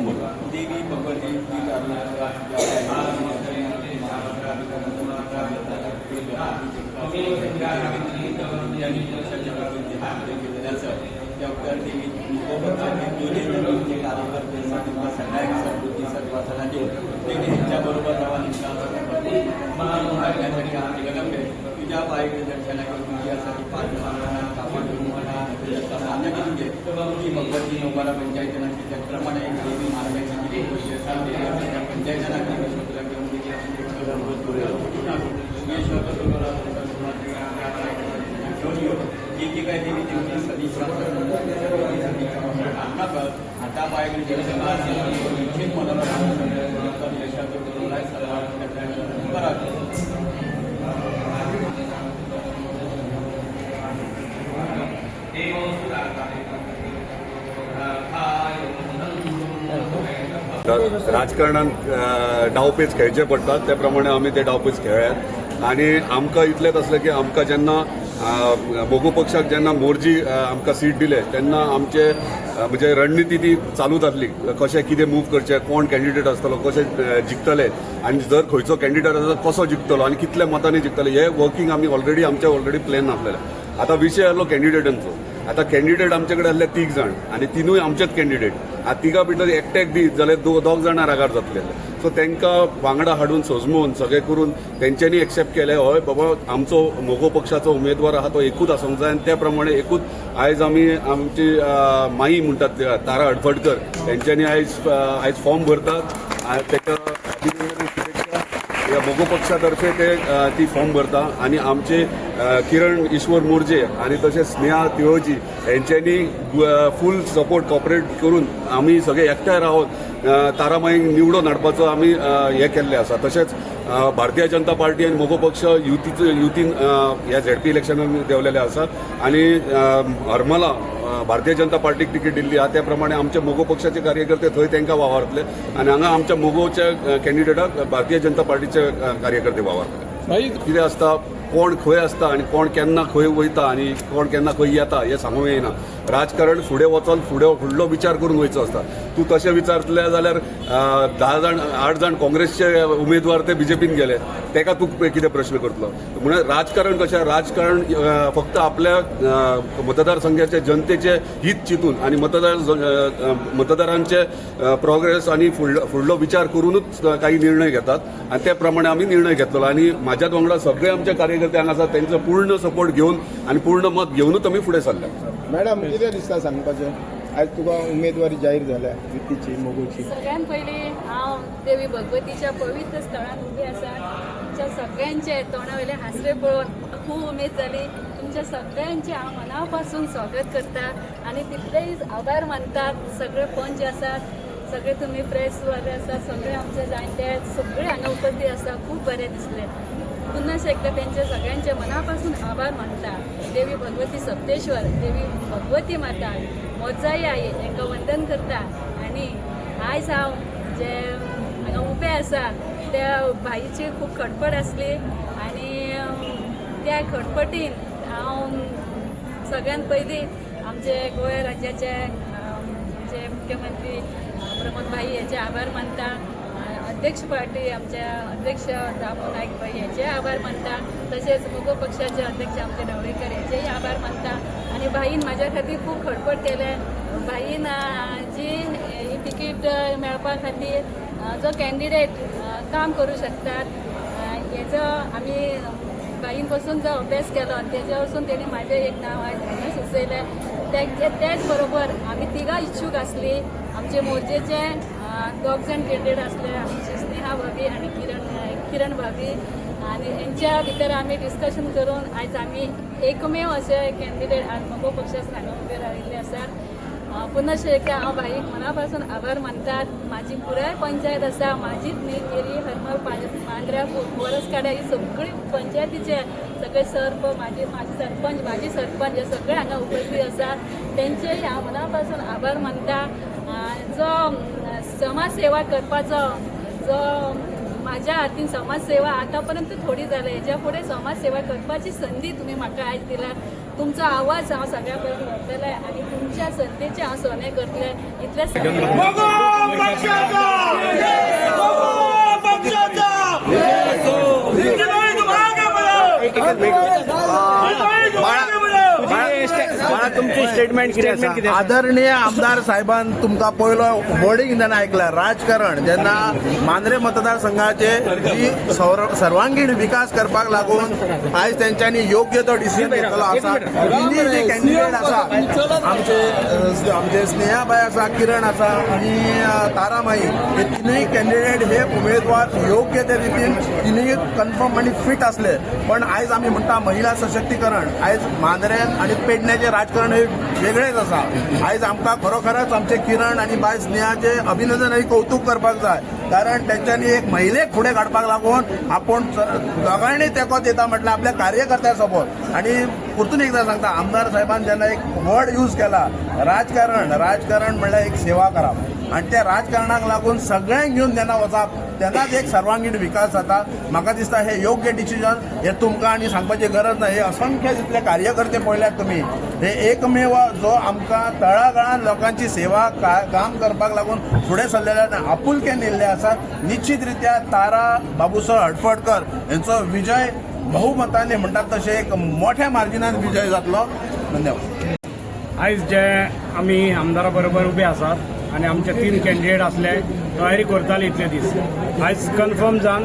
आणि फॉर्म भरला देवी भगवती ही त्यांच्याबरोबर तुझ्या पायी दर्शनाकडे तुझ्यासाठी पाच म्हणा कापड म्हणा मान्य करून घे तुझी भगवती नोकरा पंचायतना प्रमाणे एक देवी महाराजांची पंचायतना तुला घेऊन जी काय आता पायरी जनसभा निश्चित मनोरंजन यशाचं करून आहे सर्वांना बरं तर राजकारणात डावपेच खेळचे पडटात त्या प्रमाणे आमी ते डावपेच खेळ्यात. आणि आमकां इतलेंच असलें की आमकां जेन्ना मोगू पक्षाक जेन्ना मोर्जी आमकां सीट दिले तेन्ना आमचे म्हणजे रणनिती ती चालू जातली. कशें कितें मूव करचें कोण कॅन्डिडेट आसतलो कशें जिखतले आनी जर खंयचो कॅन्डिडेट आसा कसो जिखतलो आनी कितल्या मतांनी जिखतले हे वर्किंग आमी ऑलरेडी आमचे ऑलरेडी प्लॅन आसलेले आतां विशय आसलो कॅन्डिडेटांचो आता कॅन्डिडेट आमचे कडेन आसले तीग जाण. आनी तिनूय आमचेच कॅन्डिडेट आ तिगा भितर एकट्याक दीत जाल्यार दो दोग जाणां रागार जातले सो तांकां वांगडा हाडून सजमोवन सगळें करून तेंच्यांनी एक्सेप्ट केलें हय बाबा आमचो मोगो पक्षाचो उमेदवार आहा तो एकूच आसूंक जाय आनी त्या प्रमाणे एकूच आयज आमी आमची माई म्हणटात तारा हडफडकर तेंच्यांनी आयज आयज फॉर्म भरतात. ताका या बोगो पक्षातर्फे ते ती फॉर्म भरता. आणि आमचे किरण ईश्वर मोर्जे आणि तसेच स्नेहा तिळोजी हेंच्यांनी फुल सपोर्ट कॉपरेट करून आम्ही सगळे एकठांय रावन अ, तारामाईक निवडून हाडपाचो आमी हे केल्ले आसा तशेंच भारतीय जनता पार्टी आनी मोगो पक्ष युतीचो युतीन ह्या झेडपी इलेक्शनान देवलेले आसा आणि अ, हरमला भारतीय जनता पार्टीक तिकीट दिल्ली आहा त्या प्रमाणे आमचे मोगो पक्षाचे कार्यकर्ते थंय तांकां वावरतले. आनी हांगा आमच्या मोगोच्या कॅन्डिडेटाक भारतीय जनता पार्टीचे कार्यकर्ते वावरतले. कितें आसता कोण खंय आसता आनी कोण केन्ना खंय वयता आनी कोण केन्ना खंय येता हें सांगूंक येना राजकारण फुडें वचोन फुडें फुडलो विचार करून वयचो आसता. तूं तशें विचारतले जाल्यार धा जाण आठ जाण काँग्रेसचे उमेदवार ते बीजेपीन गेले. तेका तूं कितें प्रश्न करतलो? म्हणून राजकारण कशें राजकारण फक्त आपल्या मतदारसंघाचे जनतेचे हित चिंतून आनी मतदार मतदारांचे प्रोग्रेस आनी फुडलो फुडलो विचार करूनच काही निर्णय घेतात. आणि त्या प्रमाणे आम्ही निर्णय घेतलो आणि माझ्याच वांगडा सगळे आमचे कार्य हांगा आसात त्यांचा पूर्ण सपोर्ट घेऊन आणि पूर्ण मत घेऊनच आम्ही फुडें सरल्या मॅडम कितें दिसता सांगपाचें आयज तुका उमेदवारी जाहीर जाल्या युतीची मोगोची. सगळ्यात पयलीं हांव देवी भगवतीच्या पवित्र स्थळान उबी आसा तुमच्या सगळ्यांचे तोंडावयले हासरे पळोवन खूब उमेद जाली तुमच्या सगळ्यांचे हांव मना पासून स्वागत करता आनी तितलेच आभार मानतात. सगळे पंच आसात सगळे तुमी प्रेसवाले आसात सगळे आमचे जाणटे सगळे हांगा उपस्थित आसा खूब बरें दिसलें. पुन्हा एकदा त्यांच्या सगळ्यांच्या मनापासून आभार मानता. देवी भगवती सप्तेश्वर देवी भगवती माता मोजाई आई यांना वंदन करता. आनी आयज हांव जे हांगा उबे आसा त्या भाईची खूब खडपड आसली आनी त्या खडपटीन हांव सगळ्यात पयलीं आमचे गोंय राज्याचे जे मुख्यमंत्री प्रमोद भाई याचे आभार मानता. अध्यक्ष पार्टी आमच्या अध्यक्ष दामू नाईक भाई याचे आभार मानता. तसेच मुगो पक्षाचे अध्यक्ष आमचे ढवळेकर यांचेही आभार मानता. आणि भाईन माझ्या खातीर खूब खडपड केले भाईन जी ही तिकीट मेळपा खातीर जो कॅन्डिडेट काम करू शकतात हेजो आम्ही आमी बाईन जो अभ्यास केलो तेच्या वसून तेणी माझे एक नाव आज हांगा सुचयलें ते तेच बरोबर आमी तिगा इच्छूक आसली आमचे मोर्चेचे अं, दोग जाण कॅन्डिडेट आमची स्नेहा भाभी आनी किरण किरण भाभी. आनी हेंच्या भितर आमी डिस्कशन करून आयज आमी एकमेव असे कॅन्डिडेट आज मगो पक्षास हांगा उबे राविल्ले आसात अं, एका एकदा हांव बाईक मनापासून आभार मानतात. माझी पुराय पंचायत आसा माझीच न्ही केरी हरमल मांद्र्या वरस काड्या ही सगळी पंचायतीचे सगळे सरप माझे माझे सरपंच माझी सरपंच हे सगळे हांगा उपस्थित आसात तेंचेय हांव मनापासून आभार मानता. जो अं, समाज सेवा करपाचो जो माझ्या हातीन समाजसेवा आतापर्यंत थोडी जाल्या हेच्या पुढे समाजसेवा करपाची संधी तुम्ही म्हाका आयज दिला तुमचो आवाज हांव सगळ्या पर्यंत व्हरतलें आनी तुमच्या संधीचे हांव सोने करतलें. इतलें स्टेटमेंट कितें आदरणीय आमदार साहेबान तुमकां पयलो बोर्डिंग जेन्ना आयकला राजकारण जेन्ना मांद्रे मतदारसंघाचे जी सर्वांगीण विकास करपाक लागून आयज तेंच्यांनी योग्य तो डिसिजन घेतलो आसा. तिनी जे कॅन्डिडेट आसा आमचे आमचे स्नेहाबाई आसा किरण आसा आणि तारामाई हे तिनूय कॅन्डिडेट हे उमेदवार योग्य ते रितीन तिनूय कन्फर्म आणि फिट असले. पण आयज आमी म्हणटा महिला सशक्तीकरण. आयज मांद्रेन आणि पेडण्याचे राजकारण हे वेगळेच आसा आयज आमकां खरोखरच आमचे किरण आणि बाय स्नेहाचे अभिनंदन आणि कौतुक करपाक जाय. कारण तेंच्यांनी एक महिलेक फुडें काडपाक लागून आपूण स- दोगांयनी तेंको दिता म्हटल्यार आपल्या कार्यकर्त्या सोबत. आणि परतून एकदा सांगता आमदार साहेबान जेन्ना एक वर्ड यूज केला राजकारण. राजकारण म्हणल्यार एक सेवा करप आणि त्या राजकारणाक लागून सगळ्यांक घेऊन जेन्ना वचप. तेन्नाच एक सर्वांगीण विकास जाता म्हाका दिसता हे योग्य डिसिजन हे तुमकां आनी सांगपाची गरज ना हे असंख्य जितले कार्यकर्ते पळयल्यात तुमी हे एकमेव जो आमकां तळागळान लोकांची सेवा का- काम करपाक लागून फुडें सरलेल्यान आपुलके नेल्ले आसात निश्चित रित्या तारा बाबूसो हडफडकर यांचो विजय बहुमताने म्हणतात तशें एक मोठ्या मार्जिनान विजय जातलो धन्यवाद. आयज जे आमी आमदारा बरोबर उबे आसात आनी आमचे तीन कॅन्डिडेट असले तयारी करताले इतले दीस. आयज कन्फर्म जावन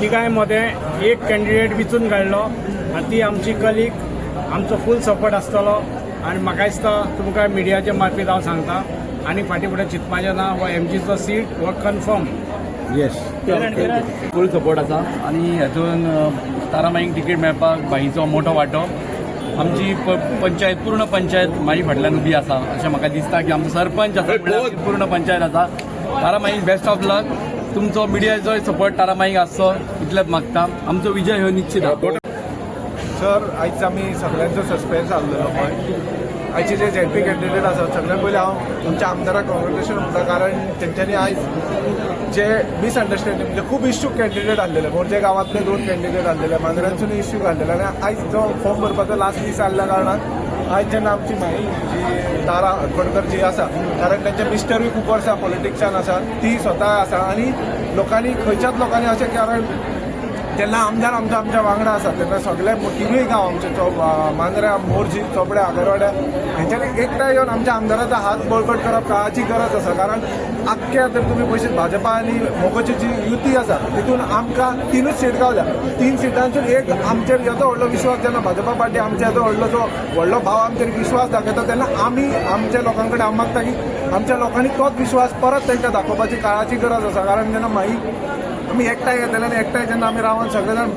तिगाय मदें एक कॅन्डिडेट विचून काडलो आनी ती आमची कलीग आमचो फूल सपोर्ट आसतलो आनी म्हाका दिसता तुमकां मिडियाच्या मार्फत हांव सांगता आनी फाटीं फुडें चिंतपाचें ना हो एमजीचो सीट हो कन्फर्म फूल सपोर्ट आसा आनी हातून तारामाईक तिकेट मेळपाक बाईचो मोठो वांटो. आमची प- पंचायत पूर्ण पंचायत म्हाजी फाटल्यान उबी आसा अशें म्हाका दिसता की आमचो सरपंच आसा पूर्ण पंचायत आसा तारामाईक बेस्ट ऑफ लक तुमचो मिडियाचोय सपोर्ट तारामाईक आसचो इतलेंच मागता. आमचो विजय हो निश्चित सर आयज आमी सगळ्यांचो सस्पेन्स आसलेलो पळय आयचे जे झेड पी कॅन्डिडेट आसात सगळ्यात पयलीं हांव तुमच्या आमदाराक कॉंग्रेच्युलेशन म्हणटा कारण तेंच्यांनी आयज जे मिसअंडरस्टँडिंग म्हणजे खूब इश्यूक कॅन्डिडेट आसलेले मोर्जे गांवांतले दोन कॅन्डिडेट आसलेले मांद्र्यांसून इश्यू घाल्लेले आनी आयज जो फॉर्म भरपाचो लास्ट दीस आसल्या कारणान आयज जेन्ना आमची माई जी तारा हटफडकर जी आसा कारण त्यांचे मिस्टरूय खूब वर्सां पॉलिटिक्सान आसा ती स्वता आसा आनी लोकांनी खंयच्याच लोकांनी अशें कारण जेन्ना आमदार आमच्या आमच्या वांगडा आसा तेन्ना सगळे तिनूय गांव आमचे चो मांद्र्या मोरजी चोपड्या आगरवाड्या. हेंच्यांनी एकठांय येवन आमच्या आमदाराचो हात बळकट करप काळाची गरज आसा कारण आख्ख्या जर तुमी पळयशीत भाजपा आनी मोगोची जी युती आसा तितून आमकां तिनूच सीट गावल्या. तीन सिटांसून एक आमचेर येदो व्हडलो विश्वास जेन्ना भाजपा पार्टी आमच्या येदो व्हडलो जो व्हडलो भाव आमचेर विश्वास दाखयता तेन्ना आमी आमच्या लोकां कडेन हांव मागता की आमच्या लोकांनी तोच विश्वास परत त्यांच्या दाखोवपाची काळाची गरज आसा कारण जेन्ना माई आमी एकठांय येतले आनी एकठांय जेन्ना आमी रावन सगळे जाण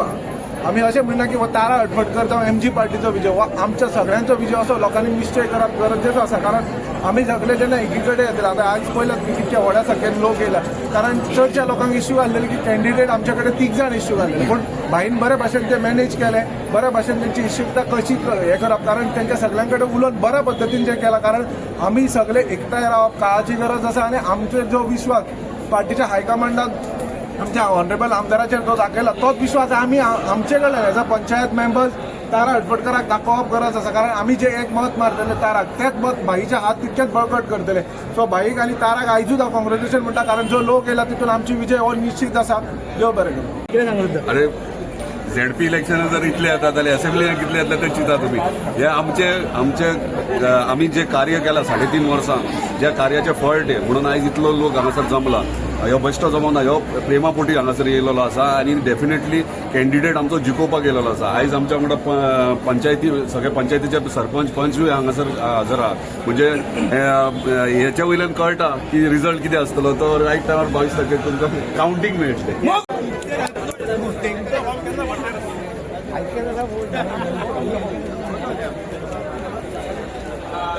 आमी अशें म्हणना की हो तारा हटफटकर जावं एम जी पार्टीचो विजय. हो आमच्या सगळ्यांचो विजय असो लोकांनी निश्चय करप गरजेचो आसा कारण आमी सगळे जेन्ना एकीकडे येतले. आतां आयज पयल्यात की कितके व्हड्या संख्येन लोक येयला कारण चडशा लोकांक इश्यू आसलेले की कॅन्डिडेट आमचे कडेन तीग जाण इश्यू घाल्लेले पूण भाईन बऱ्या भाशेन ते मॅनेज केले बऱ्या भाशेन तेंची इश्यूता कशी हे हें करप कारण तेंच्या सगळ्यां कडेन उलोवन बऱ्या पद्दतीन जें केलां. कारण आमी सगळे एकठांय रावप काळाची गरज आसा आनी आमचो जो विश्वास पार्टीच्या हायकमांडान आमच्या ऑनरेबल आमदाराचेर जो दाखयला तोच विश्वास आमी आमचे कडल्यान एज अ पंचायत मेंबर्स तारा हटफटकराक दाखोवप गरज आसा कारण आमी जे एक मत मारतले ताराक तेच मत भाईच्या हात तितकेच बळकट करतले. सो भाईक आनी ताराक आयजूच हांव कॉंग्रेच्युलेशन म्हणटा कारण जो लोक येयला तितून आमची विजय हो निश्चित आसा देव बरें करूं. अरे झेड पी इलेक्शन जर इतले येतात जाल्यार असेंब्ली कितले येतले ते चिंता तुमी हे आमचे आमचे आमी जे कार्य केलां साडे तीन वर्सां ज्या कार्याचे फळ ते म्हणून आयज इतलो लोक हांगासर जमला. ह्यो बेश्टो जमना ह्यो प्रेमापोटी हांगासर येयलेलो आसा आनी डेफिनेटली कॅन्डिडेट आमचो जिखोवपाक येयलेलो आसा आयज आमच्या वांगडा पंचायती सगळे पंचायतीचे सरपंच पंचूय हांगासर हजर आहा. म्हणजे हेच्या वयल्यान कळटा की रिजल्ट कितें आसतलो तो रायट टायमार बावीस तारखेक तुमकां कावंटींग मेळटलें.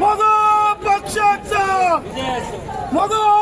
मगो पक्षाचा मगो पक्षाचा.